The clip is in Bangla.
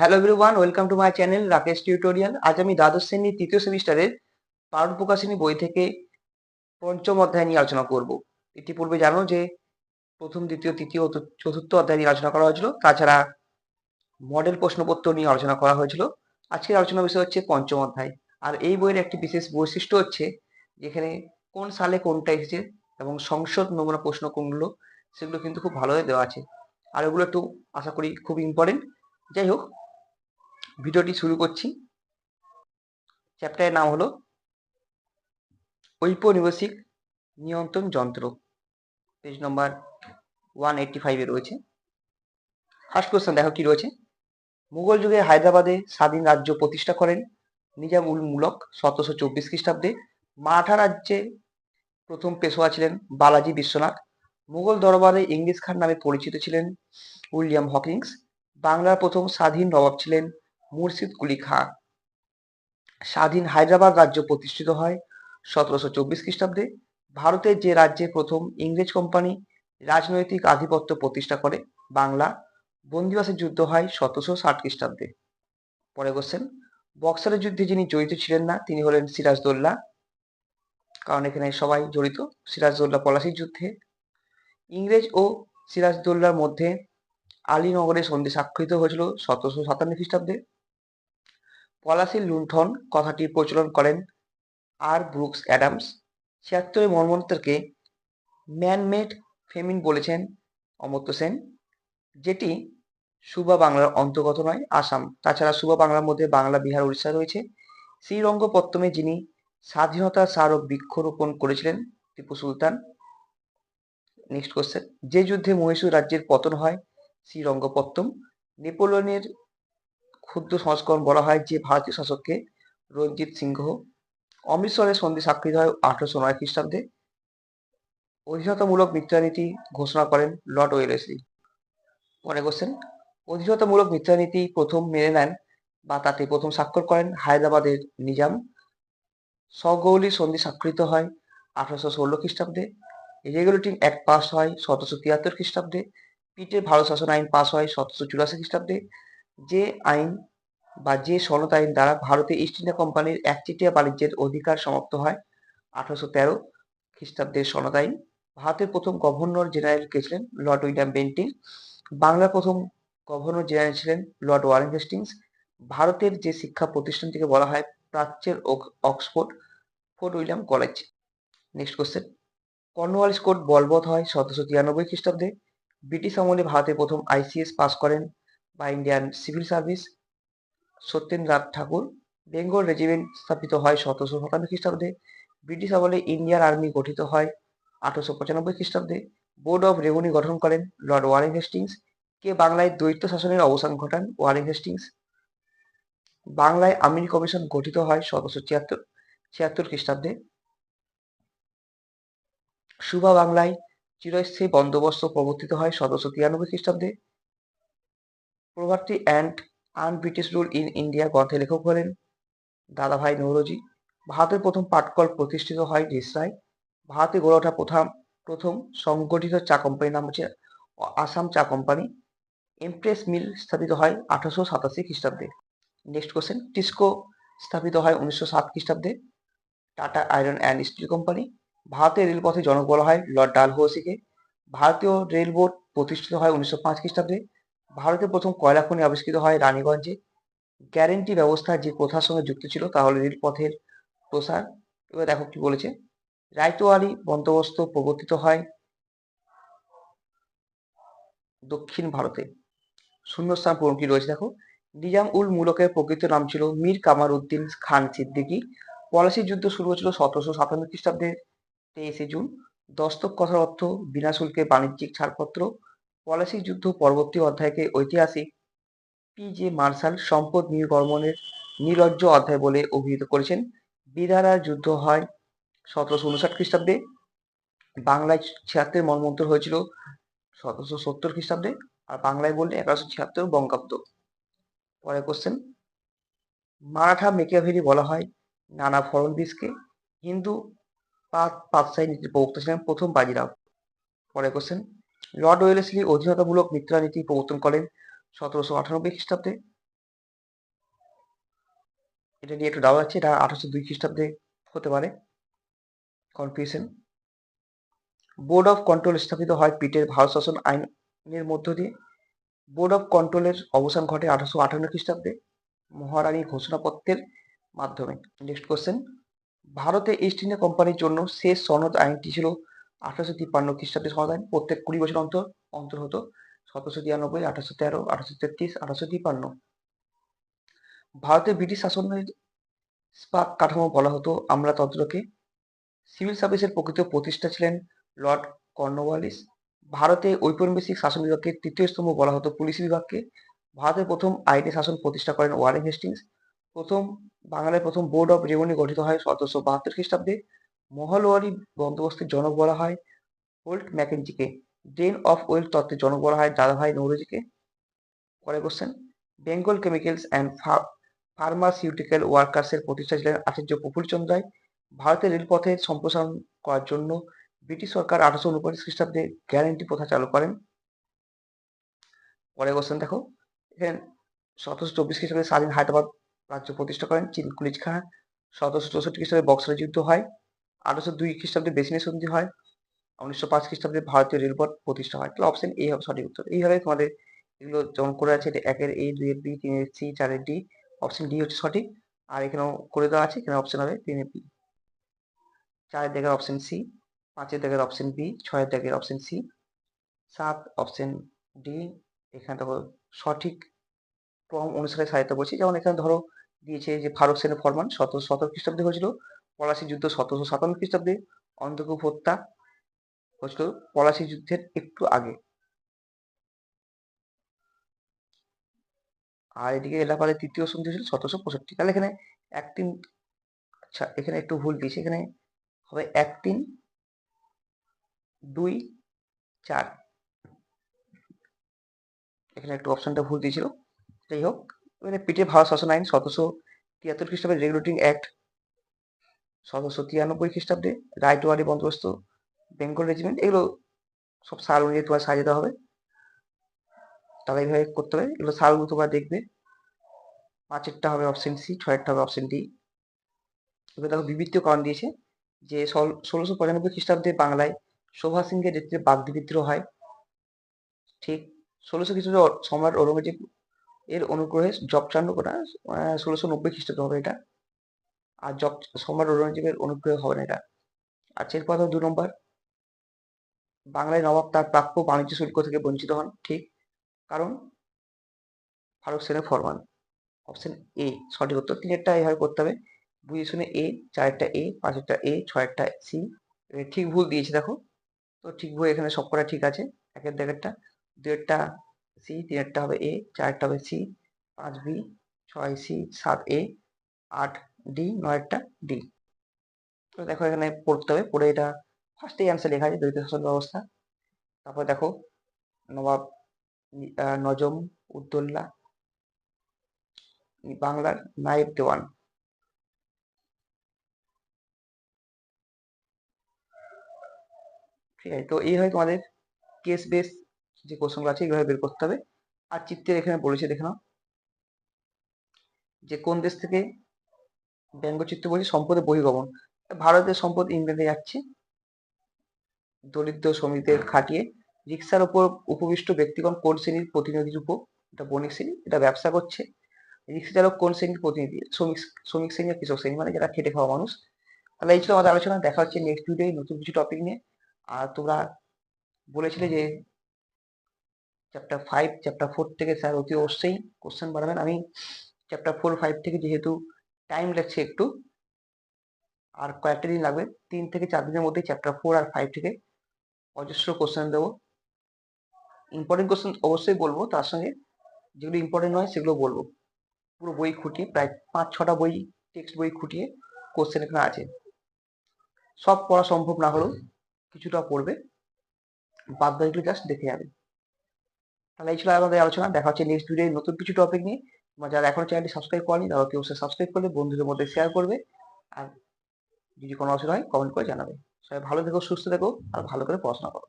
Hello everyone welcome to my channel Rakesh tutorial আজ আমি দ্বাদশ শ্রেণির তৃতীয় সেমিস্টারের পারুল প্রকাশনী বই থেকে পঞ্চম অধ্যায় নিয়ে আলোচনা করব। ইতিপূর্বে জানো যে প্রথম, দ্বিতীয়, তৃতীয় চতুর্থ অধ্যায় নিয়ে আলোচনা করা হয়েছিল। তাছাড়া মডেল প্রশ্নপত্র নিয়ে আলোচনা করা হয়েছিল। আজকের আলোচনা বিষয় হচ্ছে পঞ্চম অধ্যায়। আর এই বইয়ের একটি বিশেষ বৈশিষ্ট্য হচ্ছে যেখানে কোন সালে কোনটা এসেছে এবং সংসদ নমুনা প্রশ্ন কোনগুলো, সেগুলো কিন্তু খুব ভালোভাবে দেওয়া আছে। আর ওগুলো একটু আশা করি খুব ইম্পর্টেন্ট যাই হোক ভিডিওটি শুরু করছি। চ্যাপ্টারের নাম হলো ঔপনিবেশিক নিয়ন্ত্রণ যন্ত্র। পেজ নম্বর ওয়ান এইটটি ফাইভে রয়েছে। ফার্স্ট কোয়েশ্চেন দেখো কি রয়েছে? মুঘল যুগে হায়দ্রাবাদে স্বাধীন রাজ্য প্রতিষ্ঠা করেন নিজাম উল মুলক সতেরোশো চব্বিশ খ্রিস্টাব্দে। মারাঠা রাজ্যে প্রথম পেশোয়া ছিলেন বালাজি বিশ্বনাথ। মুঘল দরবারে ইংলিশ খান নামে পরিচিত ছিলেন উইলিয়াম হকিংস। বাংলার প্রথম স্বাধীন নবাব ছিলেন মুর্শিদ কুলি খাঁ। স্বাধীন হায়দ্রাবাদ রাজ্য প্রতিষ্ঠিত হয় সতেরোশো চব্বিশ খ্রিস্টাব্দে। ভারতের যে রাজ্যে প্রথম ইংরেজ কোম্পানি রাজনৈতিক আধিপত্য প্রতিষ্ঠা করে, বাংলা। বন্দিবাসের যুদ্ধ হয় সতেরোশো ষাট খ্রিস্টাব্দে। পরে কোশ্চেন বক্সারের যুদ্ধে যিনি জড়িত ছিলেন না, তিনি হলেন সিরাজদৌল্লা। কারণ এখানে সবাই জড়িত, সিরাজদৌল্লা পলাশির যুদ্ধে। ইংরেজ ও সিরাজদৌল্লার মধ্যে আলীনগরে সন্ধি স্বাক্ষরিত হয়েছিল সতেরোশো সাতান্ন খ্রিস্টাব্দে। পলাশির লুণ্ঠন কথাটি প্রচলন করেন আর ব্রুকস অ্যাডামস। ছিয়াত্তরে মর্মন্তরকে ম্যানমেড ফেমিন বলেছেন অমর্ত্য সেন, যেটি সুবা বাংলার অন্তর্গত নয়, আসাম। তাছাড়া সুবা বাংলার মধ্যে বাংলা, বিহার, উড়িষ্যা রয়েছে। শ্রীরঙ্গপত্তমে যিনি স্বাধীনতা স্মারক বৃক্ষরোপণ করেছিলেন, টিপু সুলতান। নেক্সট কোশ্চেন যে যুদ্ধে মহীশূর রাজ্যের পতন হয়, শ্রীরঙ্গপত্তম। নেপোলিয়নের ক্ষুদ্র সংস্করণ বলা হয় যে ভারতীয় শাসককে রঞ্জিত সিংহ অমৃতসরের সন্ধি স্বাক্ষরিত হয় আঠারোশো নয় খ্রিস্টাব্দে। অধীনতামূলক মিত্রানীতি ঘোষণা করেন লর্ড ওয়েলেসলি। পরে কোশ্চেন অধীনতামূলক মিত্রানীতি প্রথম মেনে নেন বা তাতে প্রথম স্বাক্ষর করেন হায়দ্রাবাদের নিজাম। সগৌলি সন্ধি স্বাক্ষরিত হয় আঠারোশো ষোলো খ্রিস্টাব্দে। রেগুলেটিং অ্যাক্ট পাস হয় সতেরোশো তিয়াত্তর খ্রিস্টাব্দে। পিটের ভারত শাসন আইন পাস হয় সতেরোশো চুরাশি খ্রিস্টাব্দে। যে আইন বা যে সনদ আইন দ্বারা ভারতে ইস্ট ইন্ডিয়া কোম্পানির একচেটিয়া বাণিজ্যের অধিকার সমাপ্ত হয়, আঠারোশো তেরো খ্রিস্টাব্দের সনদ আইন। ভারতের প্রথম গভর্নর জেনারেল কে ছিলেন? Lord William Bentinck. বাংলার প্রথম গভর্নর জেনারেল ছিলেন লর্ড ওয়ারেন হেস্টিংস। ভারতের যে শিক্ষা প্রতিষ্ঠানটিকে বলা হয় প্রাচ্যের Oxford, Fort William College. Next question. Cornwallis code বলবৎ হয় সতেরোশো তিরানব্বই খ্রিস্টাব্দে। ব্রিটিশ আমলে ভারতে প্রথম আইসিএস পাস করেন। বা Indian civil service Satyendranath Thakur Bengal regiment স্থাপিত হয় সতেরোশো সাতান্ন খ্রিস্টাব্দে। ব্রিটিশ আমলে ইন্ডিয়ান আর্মি গঠিত হয় আঠারোশো পঁচানব্বই খ্রিস্টাব্দে। বোর্ড অফ রেভিনিউ গঠন করেন লর্ড ওয়ারেন হেস্টিংস কে বাংলায় দ্বৈত শাসনের অবসান ঘটান ওয়ারেন হেস্টিংস বাংলায় আমিন কমিশন গঠিত হয় সতেরোশো ছিয়াত্তর ছিয়াত্তর খ্রিস্টাব্দে। সুবা বাংলায় চিরস্থায়ী বন্দোবস্ত প্রবর্তিত হয় সতেরোশো তিরানব্বই খ্রিস্টাব্দে। Poverty and un British rule in India গ্রন্থের লেখক হলেন দাদাভাই নৌরজি। ভারতের প্রথম পাটকল প্রতিষ্ঠিত হয় দেশরায় ভারতে গড়ে ওঠা প্রথম প্রথম সংগঠিত চা কোম্পানির নাম হচ্ছে আসাম চা কোম্পানি এমপ্রেস মিল স্থাপিত হয় আঠারোশো সাতাশি খ্রিস্টাব্দে। নেক্সট কোশ্চেন টিস্কো স্থাপিত হয় উনিশশো সাত খ্রিস্টাব্দে। Tata iron and steel company ভারতের রেলপথে জনক বলা হয় লর্ড ডালহৌসিকে। ভারতীয় রেল বোর্ড প্রতিষ্ঠিত হয় উনিশশো পাঁচ খ্রিস্টাব্দে। ভারতের প্রথম কয়লা খনি আবিষ্কৃত হয় রানীগঞ্জে। গ্যারেন্টি ব্যবস্থা যে প্রথার সঙ্গে যুক্ত ছিল তা হল রেলপথের প্রসার। এবার দেখো কি বলেছে। রায়তোয়ারি বন্দোবস্ত প্রবর্তিত হয় দক্ষিণ ভারতে। শূন্যস্থান পূরণ কি রয়েছে দেখো। নিজাম উল মুলকের প্রকৃত নাম ছিল মীর কামার উদ্দিন খান সিদ্দিকী। পলাশির যুদ্ধ শুরু হয়েছিল সতেরোশো সাতান্ন খ্রিস্টাব্দের তেইশে জুন। দস্তক কথার অর্থ বিনা শুল্কে বাণিজ্যিক ছাড়পত্র। পলাশির যুদ্ধ পরবর্তী অধ্যায়কে ঐতিহাসিক পি জে মার্শাল সম্পদ নির্গমনের নির্লজ্জ অধ্যায় বলে অভিহিত করেছেন। বিদারার যুদ্ধ হয় সতেরোশো উনষাট খ্রিস্টাব্দে। বাংলায় ছিয়াত্তর মর্মন্তর হয়েছিল সতেরোশো সত্তর খ্রিস্টাব্দে আর বাংলায় বললে এগারোশো ছিয়াত্তর বঙ্গাব্দ। পরে কোশ্চেন মারাঠা মেকিয়াভেরি বলা হয় নানা ফড়নবিসকে হিন্দু পাতশাহী নীতির প্রবক্তা ছিলেন প্রথম বাজিরাও। পরে কোশ্চেন লর্ড ওয়েলেসলি অধীনতামূলক মিত্রানীতি প্রবর্তন করেন সতেরোশো আটানব্বই খ্রিস্টাব্দে। এটা নিয়ে একটু ডাউট আছে, এটা আঠারোশো দুই খ্রিস্টাব্দে হতে পারে। কনফিউশন বোর্ড অফ কন্ট্রোল স্থাপিত হয় পিটের ভারত শাসন আইনের মধ্য দিয়ে। বোর্ড অফ কন্ট্রোলের অবসান ঘটে আঠারোশো আটান্ন খ্রিস্টাব্দে মহারানী ঘোষণাপত্রের মাধ্যমে। নেক্সট কোশ্চেন ভারতে ইস্ট ইন্ডিয়া কোম্পানির জন্য শেষ সনদ আইনটি ছিল আঠারোশো তিপ্পান্ন খ্রিস্টাব্দে আইন প্রত্যেক কুড়ি বছর অন্তর অন্তর হতো। সতেরোশো তিরানব্বই, আঠারোশো তেরো, আঠারোশো তেত্রিশ, আঠারোশো তিপ্পান্ন। ভারতের ব্রিটিশ শাসনের স্পাক কাঠামো বলা হতো আমলাতন্ত্রকে। সিভিল সার্ভিসের প্রকৃত প্রতিষ্ঠা ছিলেন লর্ড কর্নওয়ালিস। ভারতে ঔপনিবেশিক শাসন বিভাগকে তৃতীয় স্তম্ভ বলা হতো পুলিশ বিভাগকে। ভারতের প্রথম আইনি শাসন প্রতিষ্ঠা করেন ওয়ারেন হেস্টিংস। প্রথম বাংলার প্রথম বোর্ড অফ রেভিনিউ গঠিত হয় সতেরোশো বাহাত্তর খ্রিস্টাব্দে। মহলওয়ারি বন্দোবস্তের জনক বলা হয়। হোল্ট ম্যাকেনজিকে ড্রেন অফ ওয়েলথ তত্ত্বের জনক বলা হয়। দাদাভাই নৌরজিকে পরে question Bengal chemicals and pharmaceutical ওয়ার্কার্সের প্রতিষ্ঠা ছিলেন আচার্য প্রফুল্লচন্দ্র রায়। ভারতের রেলপথে সম্প্রসারণ করার জন্য ব্রিটিশ সরকার আঠারোশো উনপঞ্চাশ খ্রিস্টাব্দে গ্যারেন্টি প্রথা চালু করেন। পরে কোশ্চেন দেখো। এখানে সতেরোশো চব্বিশ খ্রিস্টাব্দে স্বাধীন হায়দ্রাবাদ রাজ্য প্রতিষ্ঠা করেন। চিনকুলিজ খাঁ। সতেরোশো চৌষট্টি খ্রিস্টাব্দে বক্সারের যুদ্ধ হয়। আঠারোশো দুই খ্রিস্টাব্দে বেসিনের সন্ধি হয়, উনিশশো পাঁচ খ্রিস্টাব্দে ভারতীয় রেলপথ প্রতিষ্ঠা হয়। তাহলে অপশন এ হবে সঠিক উত্তর। এইভাবে তোমাদের এগুলো যেমন করে আছে, এটা একের এ দুইয়ের বি তিনের সি চারের ডি অপশন ডি হচ্ছে সঠিক। আর এখানেও করে দেওয়া আছে, এখানে অপশন হবে তিনের বি চারের দাগের অপশন সি পাঁচের দাগের অপশন বি ছয়ের দাগের অপশন সি সাত অপশন ডি এখানে দেখো সঠিক ক্রম অনুসারে সাজাতে বলছি। যেমন এখানে ধরো দিয়েছে যে ফারুক সেনের ফরমান সতেরোশো সতেরো খ্রিস্টাব্দে হয়েছিল। পলাশি যুদ্ধ সতেরোশো সাতান্ন খ্রিস্টাব্দে অন্ধকূপ হত্যা হয়েছিল পলাশি যুদ্ধের একটু আগে। আর এদিকে এলাকার তৃতীয় সন্ধি হয়েছিল সতেরোশো পঁয়ষট্টি। তাহলে এখানে এক তিন আচ্ছা এখানে একটু ভুল দিয়েছে, এখানে হবে এক তিন দুই, চার। এখানে একটু অপশনটা ভুল দিয়েছিল। যাই হোক, এখানে পিঠে ভারত শাসন আইন সতেরোশো তিয়াত্তর খ্রিস্টাব্দে রেগুলেটিং অ্যাক্ট সতেরোশো তিরানব্বই খ্রিস্টাব্দে রায়টোয়ারি বন্দোবস্ত, বেঙ্গল রেজিমেন্ট এগুলো সব সাল অনুযায়ী তোমার সাজাতে হবে। তাহলে এইভাবে করতে হবে। এগুলো সালগুলো তোমরা দেখবে। পাঁচেরটা হবে অপশন সি ছয়েরটা হবে অপশন ডি এবার দেখো বিবৃতিও কারণ দিয়েছে যে ষোলোশো পঁচানব্বই খ্রিস্টাব্দে বাংলায় শোভা সিংহের নেতৃত্বে বাগদি বিদ্রোহ হয়। ঠিক ষোলোশো খ্রিস্টাব্দে সম্রাট ঔরঙ্গজেব এর অনুগ্রহে জবচান্ন করা ষোলোশো নব্বই খ্রিস্টাব্দ হবে এটা। আর জব সম্রাট ঔরঙ্গজেবের অনুগ্রহ হবে না এটা আচ্ছা এরপর দু নম্বর। বাংলায় নবাব তার প্রাপ্য বাণিজ্য শুল্ক থেকে বঞ্চিত হন, ঠিক? কারণ ফারুক সেনের ফরমান। অপশন এ, সঠিক উত্তর তিনেরটা এভাবে করতে হবে। বুঝে শুনে এ, চারেরটা এ, পাঁচেরটা এ, ছয়েরটা সি। ঠিক ভুল দিয়েছে, দেখো। তো ঠিক ভুল এখানে সব কটা ঠিক আছে। একের দেড়টা দুয়েরটা সি, তিনেরটা হবে এ চারটা হবে সি, পাঁচ বি, ছয় সি, সাত এ, আট ডি নয়েরটা ডি তো দেখো এখানে পড়তে হবে, পড়ে এটা ফার্স্টেই অ্যান্সার লেখা আছে, দ্বৈত শাসন ব্যবস্থা। তারপর দেখো, নবাব নজম উদ্দোল্লা বাংলার নায়েব দেওয়ান। ঠিক আছে, তো এইভাবে তোমাদের কেস বেস যে কোশ্চেনগুলো আছে এইভাবে বের করতে হবে। আর চিত্রের এখানে বলেছে, দেখে নাও। যে কোন দেশ থেকে ব্যঙ্গচিত্র বলছে, সম্পদের বহির্গমন। ভারতের সম্পদ ইংল্যান্ডে যাচ্ছে। দরিদ্র শ্রমিকদের খাটিয়ে রিক্সার ওপর উপবিষ্ট ব্যক্তিগণ কোন শ্রেণির প্রতিনিধি রূপ এটা বণিক শ্রেণি, এটা ব্যবসা করছে। রিক্সা চালক কোন শ্রেণির প্রতিনিধি? শ্রমিক শ্রমিক শ্রেণি কৃষক শ্রেণি মানে যারা খেটে খাওয়া মানুষ। তাহলে এই ছিল আমাদের আলোচনা, দেখা হচ্ছে নেক্সট ভিডিও নতুন কিছু টপিক নিয়ে। আর তোমরা বলেছিলে যে চ্যাপ্টার ফাইভ চ্যাপ্টার ফোর থেকে স্যার অতি অবশ্যই কোশ্চেন বাড়াবেন। আমি চ্যাপ্টার ফোর ফাইভ থেকে যেহেতু টাইম লাগছে একটু। আর কয়েকটা দিন লাগবে। তিন থেকে চার দিনের মধ্যে চ্যাপ্টার ফোর আর ফাইভ থেকে অজস্র কোশ্চেন দেবো। ইম্পর্টেন্ট কোশ্চেন অবশ্যই বলব। তার সঙ্গে যেগুলো ইম্পর্টেন্ট নয়, সেগুলো বলব। পুরো বই খুঁটিয়ে, প্রায় পাঁচ, ছটা বই টেক্সট বই খুঁটিয়ে কোশ্চেন এখানে আছে। সব পড়া সম্ভব না হলেও কিছুটা পড়বে। বাদ বাকিগুলো জাস্ট দেখে যাবে। তাহলে এই ছিল আমাদের আলোচনা। দেখা হচ্ছে নেক্সট ভিডিও নতুন কিছু টপিক নিয়ে। যারা এখনও চ্যানেলটি সাবস্ক্রাইব করেনি, তারা কেউ সাবস্ক্রাইব করলে বন্ধুদের মধ্যে শেয়ার করবে। আর যদি কোনো অসুবিধা হয় কমেন্ট করে জানাবে। সবাই ভালো থেকো, সুস্থ থেকো, আর ভালো করে পড়াশোনা করো।